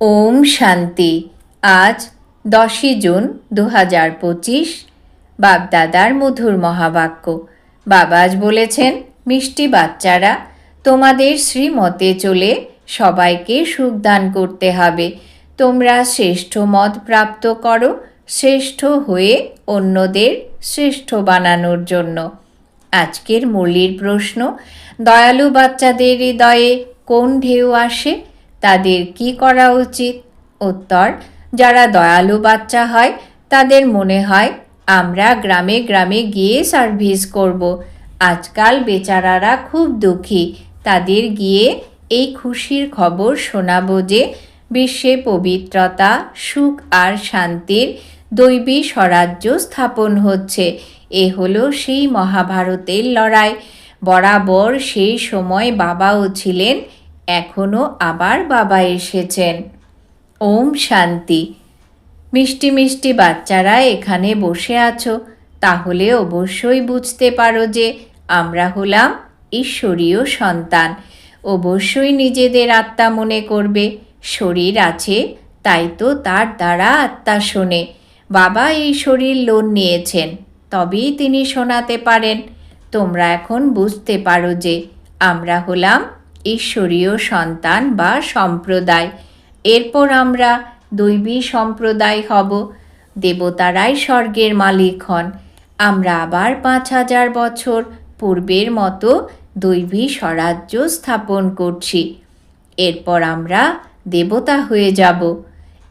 ওম শান্তি। আজ দশই জুন দু হাজার পঁচিশ, বাপদাদার মধুর মহাবাক্য। বাবাজ বলেছেন, মিষ্টি বাচ্চারা, তোমাদের শ্রীমতে চলে সবাইকে সুখদান করতে হবে। তোমরা শ্রেষ্ঠ মত প্রাপ্ত করো, শ্রেষ্ঠ হয়ে অন্যদের শ্রেষ্ঠ বানানোর জন্য। আজকের মুরলির প্রশ্ন, দয়ালু বাচ্চাদের হৃদয়ে কোন ঢেউ আসে? তাদের কি করা উচিত? উত্তর, যারা দয়ালু বাচ্চা হয়, তাদের মনে হয়, আমরা গ্রামে গ্রামে গিয়ে সার্ভিস করব। আজকাল বেচারারা খুব দুঃখী। তাদের গিয়ে এই খুশির খবর শোনাবো যে, বিশ্বে পবিত্রতা, সুখ আর শান্তির দৈবী স্বরাজ্য স্থাপন হচ্ছে। এ হলো সেই মহাভারতের লড়াই। বরাবর সেই সময় বাবাও ছিলেন এখনও আবার বাবা এসেছেন। ওম শান্তি। মিষ্টি মিষ্টি বাচ্চারা এখানে বসে আছো, তাহলে অবশ্যই বুঝতে পারো যে আমরা হলাম ঈশ্বরীয় সন্তান। অবশ্যই নিজেদের আত্মা মনে করবে, শরীর আছে, তাই তো তার দ্বারা আত্মা শোনে। বাবা এই শরীর লোন নিয়েছেন, তবেই তিনি শোনাতে পারেন। তোমরা এখন বুঝতে পারো যে আমরা হলাম ঈশ্বরীয় সন্তান বা সম্প্রদায়। এরপর আমরা দৈবী সম্প্রদায় হব। দেবতারাই স্বর্গের মালিক হন। আমরা আবার পাঁচ হাজার বছর পূর্বের মতো দৈবী স্বরাজ্য স্থাপন করছি। এরপর আমরা দেবতা হয়ে যাব।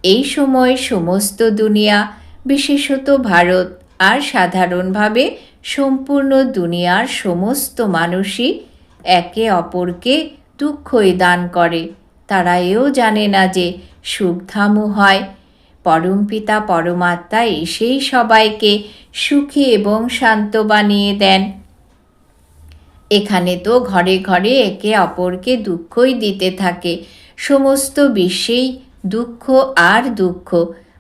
এই সময় সমস্ত দুনিয়া, বিশেষত ভারত, আর সাধারণভাবে সম্পূর্ণ দুনিয়ার সমস্ত মানুষই একে অপরকে দুঃখই দান করে। তারা এও জানে না যে সুখধামও হয়। পরমপিতা পরমাত্মা এসেই সবাইকে সুখী এবং শান্ত বানিয়ে দেন। এখানে তো ঘরে ঘরে একে অপরকে দুঃখই দিতে থাকে। সমস্ত বিশ্বেই দুঃখ আর দুঃখ।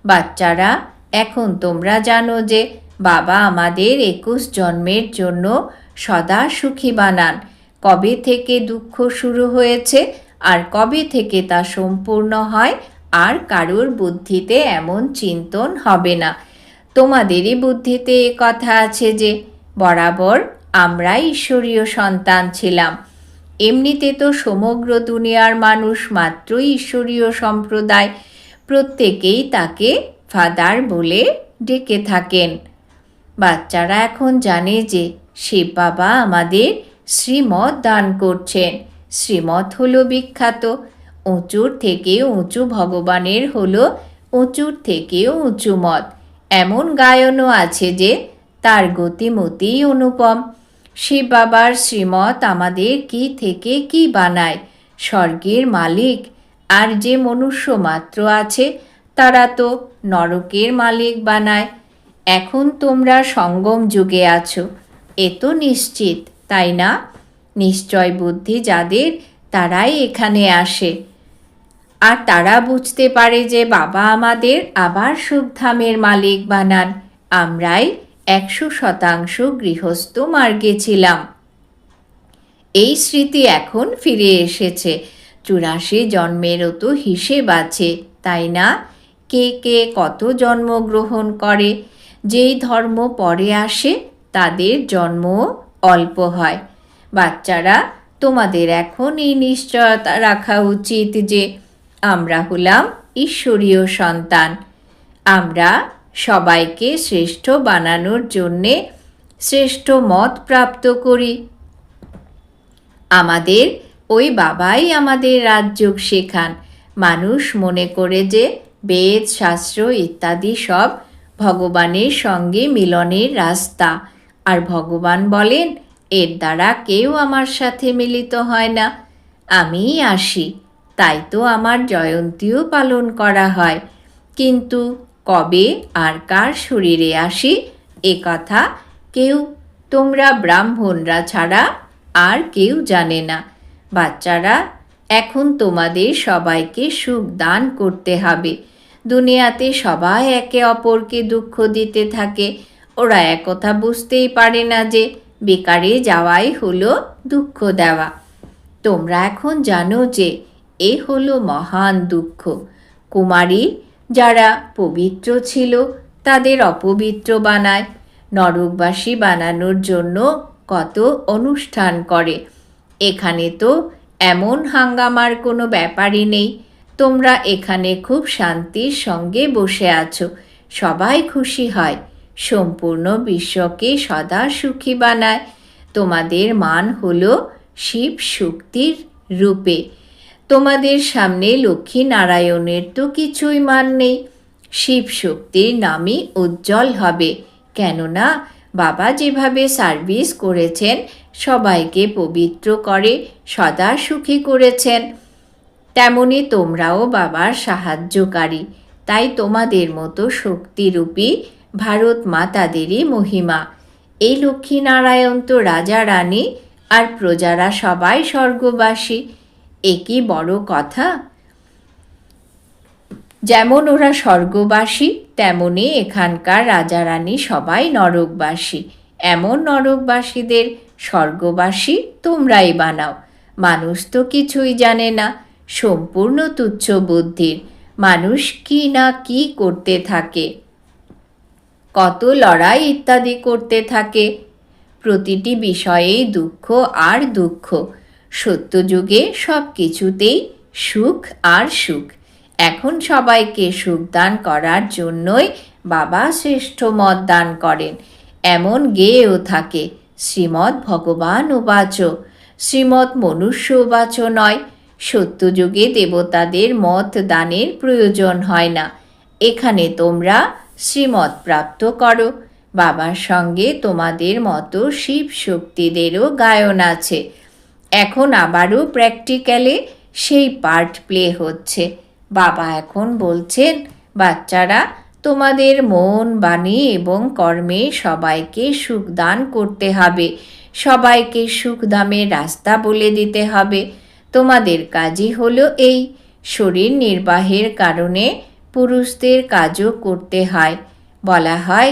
বাচ্চারা, এখন তোমরা জানো যে বাবা আমাদের একুশ জন্মের জন্য সদা সুখী বানান। কবে থেকে দুঃখ শুরু হয়েছে? আর কবে থেকে তা সম্পূর্ণ হয়? আর কারোর বুদ্ধিতে এমন চিন্তন হবে না। তোমাদেরই বুদ্ধিতে এ কথা আছে যে, বরাবর আমরা ঈশ্বরীয় সন্তান ছিলাম। এমনিতে তো সমগ্র দুনিয়ার মানুষ মাত্রই ঈশ্বরীয় সম্প্রদায়। প্রত্যেকেই তাকে ফাদার বলে ডেকে থাকেন। বাচ্চারা এখন জানে যে শিব বাবা আমাদের শ্রীমত দান করছেন। শ্রীমত হলো বিখ্যাত। উঁচুর থেকে উঁচু ভগবানের হলো উঁচুর থেকেও উঁচু মত। এমন গায়নও আছে যে তার গতিমতি অনুপম। শিব বাবার শ্রীমত আমাদের কি থেকে কি বানায়? স্বর্গের মালিক আর যে মনুষ্য মাত্র আছে, তারা তো নরকের মালিক বানায়। এখন তোমরা সঙ্গম যুগে আছো, এ তো নিশ্চিত। তাই না? নিশ্চয় বুদ্ধি যাদের তারাই এখানে আসে। আর তারা বুঝতে পারে যে বাবা আমাদের আবার সুখধামের মালিক বানান। আমরাই একশো শতাংশ গৃহস্থ মার্গে ছিলাম। এই স্মৃতি এখন ফিরে এসেছে। চুরাশি জন্মেরও তো হিসেব আছে, তাই না? কে কে কত জন্মগ্রহণ করে? যেই ধর্ম পরে আসে, তাদের জন্ম অল্প হয়। বাচ্চারা, তোমাদের এখন এই নিশ্চয়তা রাখা উচিত যে আমরা হলাম ঈশ্বরীয় সন্তান। আমরা সবাইকে শ্রেষ্ঠ বানানোর জন্যে শ্রেষ্ঠ মত প্রাপ্ত করি। আমাদের, ওই বাবাই আমাদের রাজযোগ শেখান। মানুষ মনে করে যে বেদ, শাস্ত্র ইত্যাদি সব ভগবানের সঙ্গে মিলনের রাস্তা। আর ভগবান বলেন, এর দ্বারা কেউ আমার সাথে মিলিত হয় না। আমিই আসি, তাই তো আমার জয়ন্তীও পালন করা হয়। কিন্তু কবে আর কার শরীরে আসি, এ কথা কেউ, তোমরা ব্রাহ্মণরা ছাড়া আর কেউ জানে না। বাচ্চারা, এখন তোমাদের সবাইকে সুখ দান করতে হবে। দুনিয়াতে সবাই একে অপরকে দুঃখ দিতে থাকে। ওরা একথা বুঝতেই পারে না যে বেকারে যাওয়াই হলো দুঃখ দেওয়া। তোমরা এখন জানো যে এ হলো মহান দুঃখ। কুমারী যারা পবিত্র ছিল তাদের অপবিত্র বানায়। নরকবাসী বানানোর জন্য কত অনুষ্ঠান করে। এখানে তো এমন হাঙ্গামার কোনো ব্যাপারই নেই। তোমরা এখানে খুব শান্তির সঙ্গে বসে আছো। সবাই খুশি হয়। সম্পূর্ণ বিশ্বকে সদা সুখী বানায়। তোমাদের মান হল শিব শক্তির রূপে। তোমাদের সামনে লক্ষ্মী নারায়ণের তো কিছুই মান নেই। শিব শক্তির নামই উজ্জ্বল হবে। কেননা বাবা যেভাবে সার্ভিস করেছেন, সবাইকে পবিত্র করে, সদা সুখী করেছেন। তেমনি তোমরাও বাবার সাহায্যকারী। তাই তোমাদের মতো শক্তিরূপী ভারত মাতাদেরই মহিমা। এই লক্ষ্মীনারায়ণ তো রাজা, রানী আর প্রজারা সবাই স্বর্গবাসী। এ কি বড় কথা? যেমন ওরা স্বর্গবাসী, তেমনি এখানকার রাজা, রানী সবাই নরকবাসী। এমন নরকবাসীদের স্বর্গবাসী তোমরাই বানাও। মানুষ তো কিছুই জানে না, সম্পূর্ণ তুচ্ছ বুদ্ধির। মানুষ কি না কি করতে থাকে। কত লড়াই ইত্যাদি করতে থাকে। প্রতিটি বিষয়েই দুঃখ আর দুঃখ। সত্যযুগে সব কিছুতেই সুখ আর সুখ। এখন সবাইকে সুখ দান করার জন্যই বাবা শ্রেষ্ঠ মত দান করেন। এমন গেয়েও থাকে, শ্রীমৎ ভগবান উবাচ। শ্রীমৎ মনুষ্য উবাচ নয়, সত্যযুগে দেবতাদের মত দানের প্রয়োজন হয় না। এখানে তোমরা শ্রীমত প্রাপ্ত করো। বাবার সঙ্গে তোমাদের মতো শিব শক্তিদেরও গায়ন আছে। এখন আবারও প্র্যাকটিক্যালে সেই পার্ট প্লে হচ্ছে। বাবা এখন বলছেন, বাচ্চারা, তোমাদের মন, বাণী এবং কর্মে সবাইকে সুখ দান করতে হবে। সবাইকে সুখ দামের রাস্তা বলে দিতে হবে। তোমাদের কাজই হলো এই। শরীর নির্বাহের কারণে পুরুষদের কাজও করতে হয়। বলা হয়,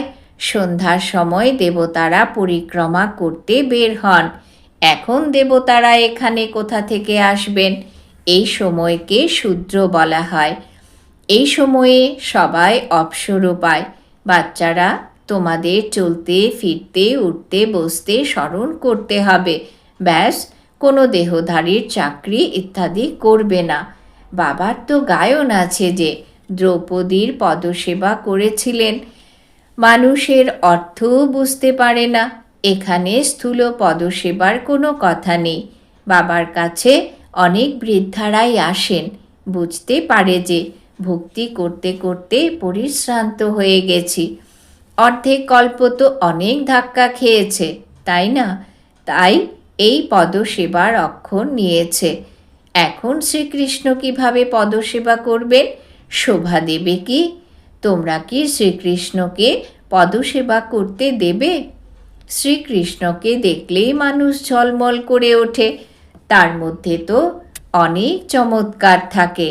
সন্ধ্যার সময় দেবতারা পরিক্রমা করতে বের হন। এখন দেবতারা এখানে কোথা থেকে আসবেন? এই সময়কে শূদ্র বলা হয়। এই সময়ে সবাই অবসর পায়। বাচ্চারা, তোমাদের চলতে, ফিরতে, উঠতে, বসতে, স্মরণ করতে হবে। ব্যাস, কোনো দেহধারীর চাকরি ইত্যাদি করবে না। বাবার তো গায়ন আছে যে দ্রৌপদীর পদসেবা করেছিলেন। মানুষের অর্থও বুঝতে পারে না। এখানে স্থূল পদসেবার কোনো কথা নেই। বাবার কাছে অনেক বৃদ্ধারাই আসেন। বুঝতে পারে যে ভক্তি করতে করতে পরিশ্রান্ত হয়ে গেছি। অর্ধেক কল্প তো অনেক ধাক্কা খেয়েছে, তাই না? তাই এই পদসেবার অক্ষর নিয়েছে। এখন শ্রীকৃষ্ণ কীভাবে পদসেবা করবেন? শোভা দেবে কি? তোমরা কি শ্রীকৃষ্ণকে পদসেবা করতে দেবে? শ্রীকৃষ্ণকে দেখলেই মানুষ ঝলমল করে ওঠে। তার মধ্যে তো অনেক চমৎকার থাকে।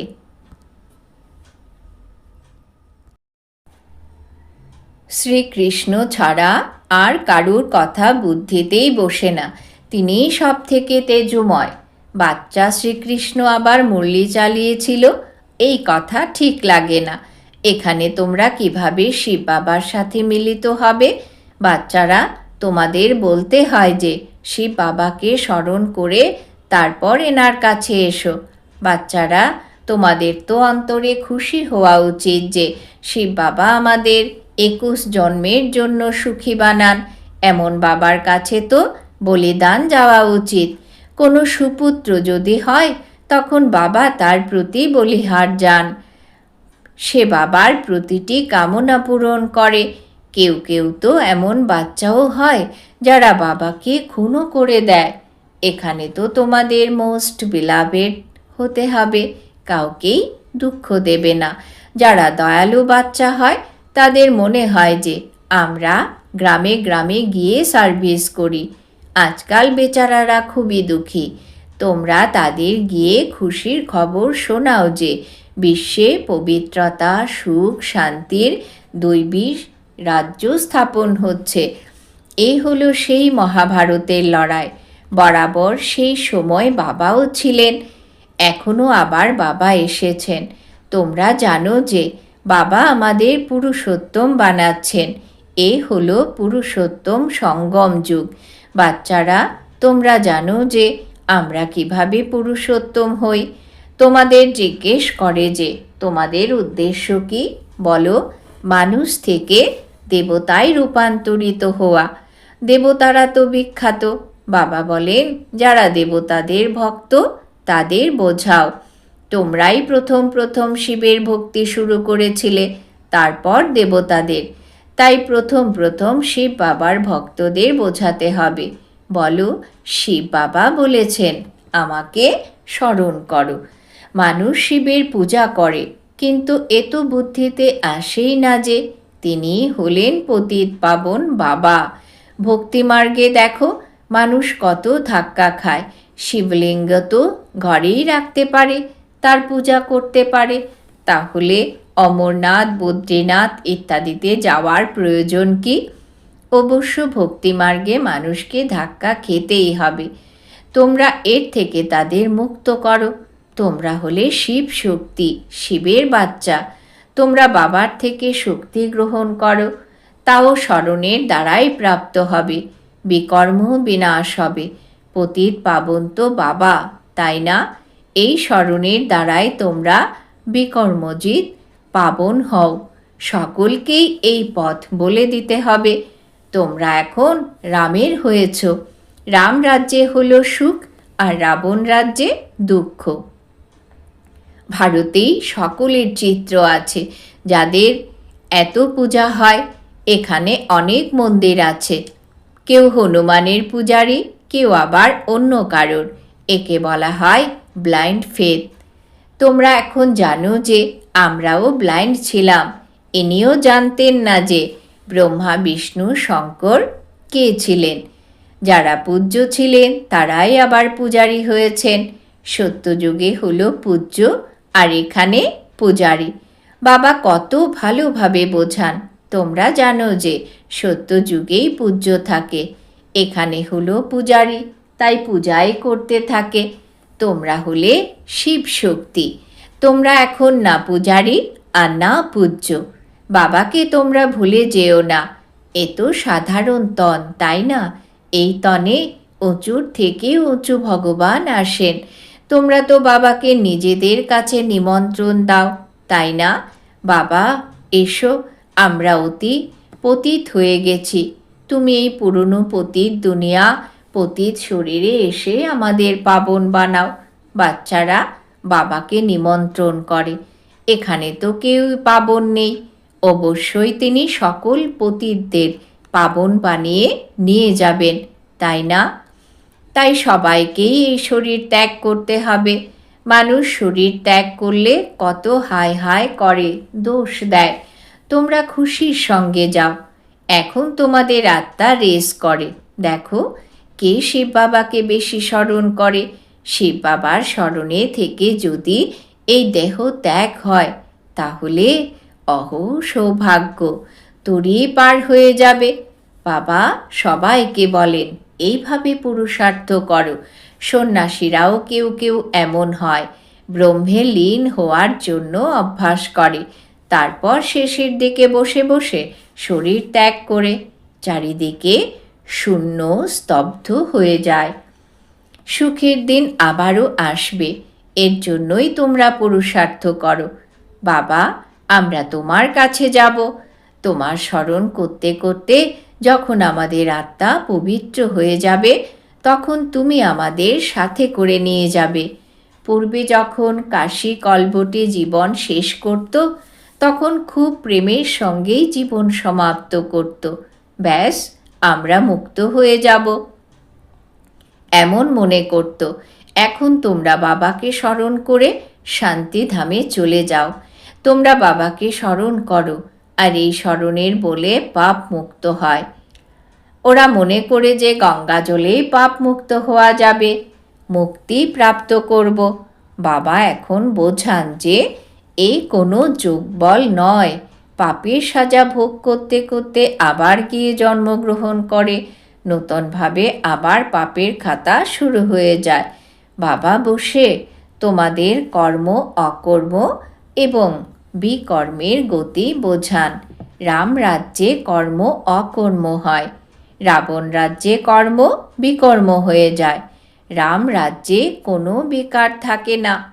শ্রীকৃষ্ণ ছাড়া আর কারুর কথা বুদ্ধিতেই বসে না। তিনিই সব থেকে তেজময়। বাচ্চা শ্রীকৃষ্ণ আবার মুরলি চালিয়েছিল। এই কথা ঠিক লাগে না। এখানে তোমরা কীভাবে শিব বাবার সাথে মিলিত হবে? বাচ্চারা, তোমাদের বলতে হয় যে, শিব বাবাকে স্মরণ করে তারপর এনার কাছে এসো। বাচ্চারা, তোমাদের তো অন্তরে খুশি হওয়া উচিত যে, শিব বাবা আমাদের একুশ জন্মের জন্য সুখী বানান। এমন বাবার কাছে তো বলিদান যাওয়া উচিত। কোনো সুপুত্র যদি হয় তখন বাবা তার প্রতি বলিহার যান। সে বাবার প্রতিটি কামনা পূরণ করে। কেউ কেউ তো এমন বাচ্চাও হয় যারা বাবাকে খুনও করে দেয়। এখানে তো তোমাদের মোস্ট বিলাভেড হতে হবে। কাউকেই দুঃখ দেবে না। যারা দয়ালু বাচ্চা হয়, তাদের মনে হয় যে আমরা গ্রামে গ্রামে গিয়ে সার্ভিস করি। আজকাল বেচারারা খুবই দুঃখী। তোমরা তাদের গিয়ে খুশির খবর শোনাও যে বিশ্বে পবিত্রতা, সুখ, শান্তির দৈবী রাজ্য স্থাপন হচ্ছে। এই হলো সেই মহাভারতের লড়াই। বরাবর সেই সময় বাবাও ছিলেন এখনও আবার বাবা এসেছেন। তোমরা জানো যে বাবা আমাদের পুরুষোত্তম বানাচ্ছেন। এ হলো পুরুষোত্তম সঙ্গম যুগ। বাচ্চারা, তোমরা জানো যে আমরা কীভাবে পুরুষোত্তম হই? তোমাদের জিজ্ঞেস করে যে, তোমাদের উদ্দেশ্য কি? বলো, মানুষ থেকে দেবতায় রূপান্তরিত হওয়া। দেবতারা তো বিখ্যাত। বাবা বলেন, যারা দেবতাদের ভক্ত, তাদের বোঝাও। তোমরাই প্রথম প্রথম শিবের ভক্তি শুরু করেছিলে, তারপর দেবতাদের। তাই প্রথম প্রথম শিব বাবার ভক্তদের বোঝাতে হবে। বলো, শিব বাবা বলেছেন, আমাকে স্মরণ করো। মানুষ শিবের পূজা করে, কিন্তু এ তো বুদ্ধিতে আসেই না যে তিনি হলেন পতিত পাবন বাবা। ভক্তিমার্গে দেখো, মানুষ কত ধাক্কা খায়। শিবলিঙ্গ তো ঘরেই রাখতে পারে, তার পূজা করতে পারে। তাহলে অমরনাথ, বদ্রীনাথ ইত্যাদিতে যাওয়ার প্রয়োজন কি? অবশ্য ভক্তিমার্গে মানুষকে ধাক্কা খেতেই হবে। তোমরা এর থেকে তাদের মুক্ত করো। তোমরা হলে শিব শক্তি, শিবের বাচ্চা। তোমরা বাবার থেকে শক্তি গ্রহণ করো। তাও স্মরণের দ্বারাই প্রাপ্ত হবে। বিকর্ম বিনাশ হবে। পতিত পাবন তো বাবা, তাই না? এই স্মরণের দ্বারাই তোমরা বিকর্মজিৎ পাবন হও। সকলকেই এই পথ বলে দিতে হবে। তোমরা এখন রামের হয়েছ। রাম রাজ্যে হলো সুখ আর রাবণ রাজ্যে দুঃখ। ভারতেই সকলের চিত্র আছে, যাদের এত পূজা হয়, এখানে অনেক মন্দির আছে। কেউ হনুমানের পূজারী, কেউ আবার অন্য কারোর, একে বলা হয় ব্লাইন্ড ফেথ। তোমরা এখন জানো যে আমরাও ব্লাইন্ড ছিলাম ইনিও জানতেন না যে ব্রহ্মা, বিষ্ণু, শঙ্কর কে ছিলেন? যারা পূজ্য ছিলেন, তারাই আবার পূজারী হয়েছেন। সত্যযুগে হলো পূজ্য আর এখানে পূজারী। বাবা কত ভালোভাবে বোঝান। তোমরা জানো যে সত্যযুগেই পূজ্য থাকে। এখানে হলো পূজারী, তাই পূজাই করতে থাকে। তোমরা হলে শিব শক্তি তোমরা এখন না পূজারী আর না পূজ্য। বাবাকে তোমরা ভুলে যেও না। এ তো সাধারণ তন, তাই না? এই তনে উঁচুর থেকে উঁচু ভগবান আসেন। তোমরা তো বাবাকে নিজেদের কাছে নিমন্ত্রণ দাও, তাই না? বাবা, এসো, আমরা অতি পতিত হয়ে গেছি। তুমি এই পুরনো পতীত দুনিয়া, পতীত শরীরে এসে আমাদের পাবন বানাও। বাচ্চারা বাবাকে নিমন্ত্রণ করে। এখানে তো কেউ পাবন নেই। অবশ্যই তিনি সকল পতিতদের পাবন বানিয়ে নিয়ে যাবেন, তাই না? তাই সবাইকেই এই শরীর ত্যাগ করতে হবে। মানুষ শরীর ত্যাগ করলে কত হায় হায় করে, দোষ দেয়। তোমরা খুশির সঙ্গে যাও। এখন তোমাদের আত্মা রেস করে। দেখো, কে শিব বাবাকে বেশি স্মরণ করে? শিব বাবার স্মরণে থেকে যদি এই দেহ ত্যাগ হয়, তাহলে অহ সৌভাগ্য তোরই পার হয়ে যাবে। বাবা সবাইকে বলেন, এইভাবে পুরুষার্থ করো। সন্ন্যাসীরাও কেউ কেউ এমন হয়। ব্রহ্মে লীন হওয়ার জন্য অভ্যাস করে। তারপর শেষের দিকে বসে বসে শরীর ত্যাগ করে। চারিদিকে শূন্য স্তব্ধ হয়ে যায়। সুখের দিন আবারও আসবে। এর জন্যই তোমরা পুরুষার্থ করো। বাবা আমরা তোমার কাছে যাব। তোমার স্মরণ করতে করতে যখন আমাদের আত্মা পবিত্র হয়ে যাবে, তখন তুমি আমাদের সাথে করে নিয়ে যাবে। পূর্বে যখন কাশী কলবটে জীবন শেষ করত, তখন খুব প্রেমের সঙ্গেই জীবন সমাপ্ত করত। ব্যাস, আমরা মুক্ত হয়ে যাব। এমন মনে করত, এখন তোমরা বাবাকে স্মরণ করে শান্তিধামে চলে যাও। তোমরা বাবাকে স্মরণ করো, আর এই স্মরণের বলে পাপ মুক্ত হয়। ওরা মনে করে যে গঙ্গা জলেই পাপ মুক্ত হওয়া যাবে। মুক্তি প্রাপ্ত করব। বাবা এখন বোঝান যে এই কোনো যোগবল নয়। পাপের সাজা ভোগ করতে করতে আবার গিয়ে জন্মগ্রহণ করে? নতুনভাবে আবার পাপের খাতা শুরু হয়ে যায়। বাবা বসে, তোমাদের কর্ম অকর্ম এবং বিকর্মের গতি বোঝান। রাম রাজ্যে কর্ম অকর্ম হয়। রাবণ রাজ্যে কর্ম বিকর্ম হয়ে যায়। রাম রাজ্যে কোনো বিকার থাকে না।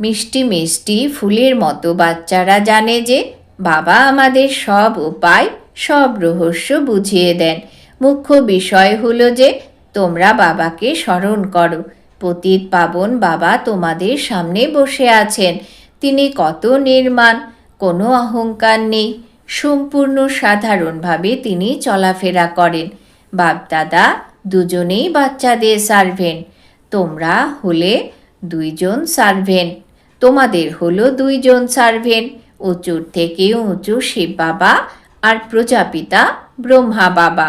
মিষ্টি মিষ্টি ফুলের মতো বাচ্চারা জানে যে, বাবা আমাদের সব উপায়, সব রহস্য বুঝিয়ে দেন। মুখ্য বিষয় হলো যে, তোমরা বাবাকে স্মরণ করো। পতিত পাবন বাবা তোমাদের সামনে বসে আছেন। তিনি কত নির্মাণ, কোনো অহংকার নেই। সম্পূর্ণ সাধারণভাবে তিনি চলাফেরা করেন। বাপদাদা দুজনেই বাচ্চাদের সার্ভেন্ট তোমরা হলে দুইজন সার্ভেন্ট তোমাদের হলো দুইজন সার্ভেন্ট উঁচুর থেকে উঁচু শিব বাবা আর প্রজাপিতা ব্রহ্মা বাবা।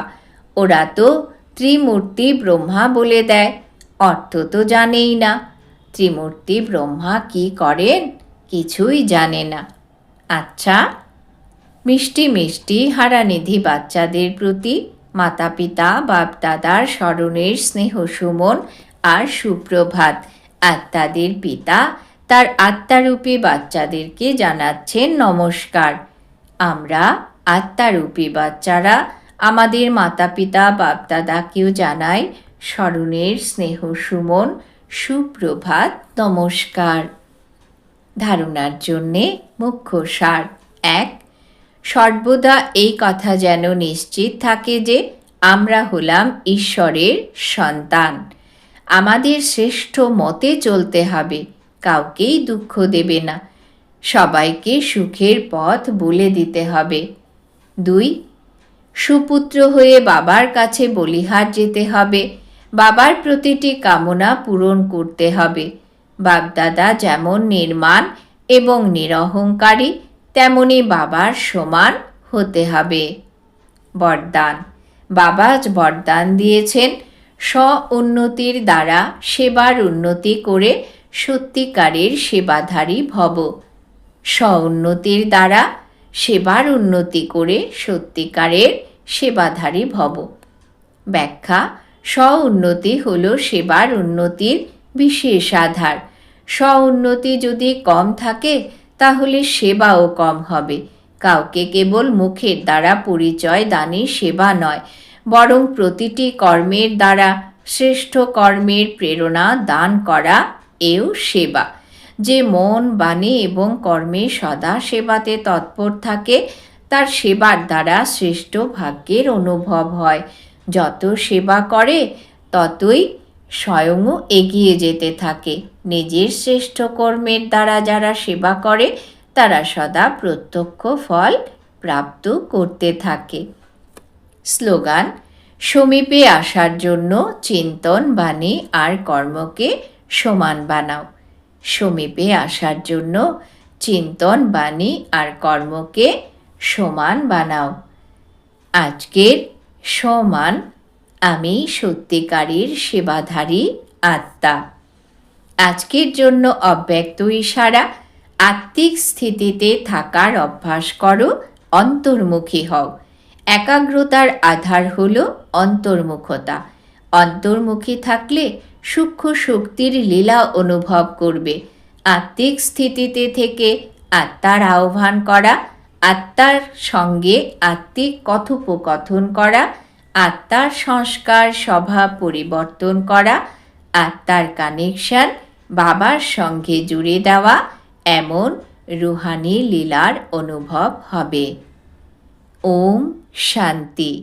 ওরা তো ত্রিমূর্তি ব্রহ্মা বলে দেয়। অর্থ তো জানেই না। ত্রিমূর্তি ব্রহ্মা কি করেন কিছুই জানে না। আচ্ছা মিষ্টি মিষ্টি হারানিধি বাচ্চাদের প্রতি মাতা পিতা বাপ দাদার স্মরণের স্নেহ সুমন আর সুপ্রভাত আত্মাদের পিতা তার আত্মারূপী বাচ্চাদেরকে জানাচ্ছেন নমস্কার। আমরা আত্মারূপী বাচ্চারা আমাদের মাতা পিতা বাপদাদাকেও জানাই স্মরণের স্নেহ সুমন, সুপ্রভাত, নমস্কার। ধারণার জন্যে মুখ্য সার। এক, সর্বদা এই কথা যেন নিশ্চিত থাকে যে আমরা হলাম ঈশ্বরের সন্তান। আমাদের শ্রেষ্ঠ মতে চলতে হবে, কাউকেই দুঃখ দেবে না। সবাইকে সুখের পথ বলে দিতে হবে। দুই, সুপুত্র হয়ে বাবার কাছে বলিহার যেতে হবে। বাবার প্রতিটি কামনা পূরণ করতে হবে। বাপদাদা যেমন নির্মাণ এবং নিরহংকারী, তেমনি বাবার সমান হতে হবে। বরদান। বাবা বরদান দিয়েছেন। স্ব উন্নতির দ্বারা সেবার উন্নতি করে সত্যিকারের সেবাধারী ভব। স্ব উন্নতির দ্বারা সেবার উন্নতি করে সত্যিকারের সেবাধারী ভব। ব্যাখ্যা স্ব উন্নতি হল সেবার উন্নতির বিশেষ আধার। স্ব উন্নতি যদি কম থাকে, তাহলে সেবাও কম হবে। কাউকে কেবল মুখের দ্বারা পরিচয় দানে সেবা নয়, বরং প্রতিটি কর্মের দ্বারা শ্রেষ্ঠ কর্মের প্রেরণা দান করা এও সেবা। যে মন, বাণী এবং কর্মে সদা সেবাতে তৎপর থাকে, তার সেবার দ্বারা শ্রেষ্ঠ ভাগ্যের অনুভব হয়। যত সেবা করে, ততই স্বয়ংও এগিয়ে যেতে থাকে। নিজের শ্রেষ্ঠ কর্মের দ্বারা যারা সেবা করে, তারা সদা প্রত্যক্ষ ফল প্রাপ্ত করতে থাকে। স্লোগান, সমীপে আসার জন্য চিন্তন বাণী আর কর্মকে সমান বানাও। সমীপে আসার জন্য চিন্তন বাণী আর কর্মকে সমান বানাও। আজকের সমান আমি সত্যিকারের সেবাধারী আত্মা। আজকের জন্য অব্যক্ত ইশারা, আত্মিক স্থিতিতে থাকার অভ্যাস করো, অন্তর্মুখী হও। একাগ্রতার আধার হল অন্তর্মুখতা। অন্তর্মুখী থাকলে সূক্ষ্ম শক্তির লীলা অনুভব করবে। আত্মিক স্থিতিতে থেকে আত্মার আহ্বান করা আত্মার সঙ্গে আত্মিক কথোপকথন করা, আত্মার সংস্কার স্বভাব পরিবর্তন করা, আত্মার কানেকশন বাবার সঙ্গে জুড়ে দেওয়া, এমন রুহানি লীলার অনুভব হবে। ওম শান্তি।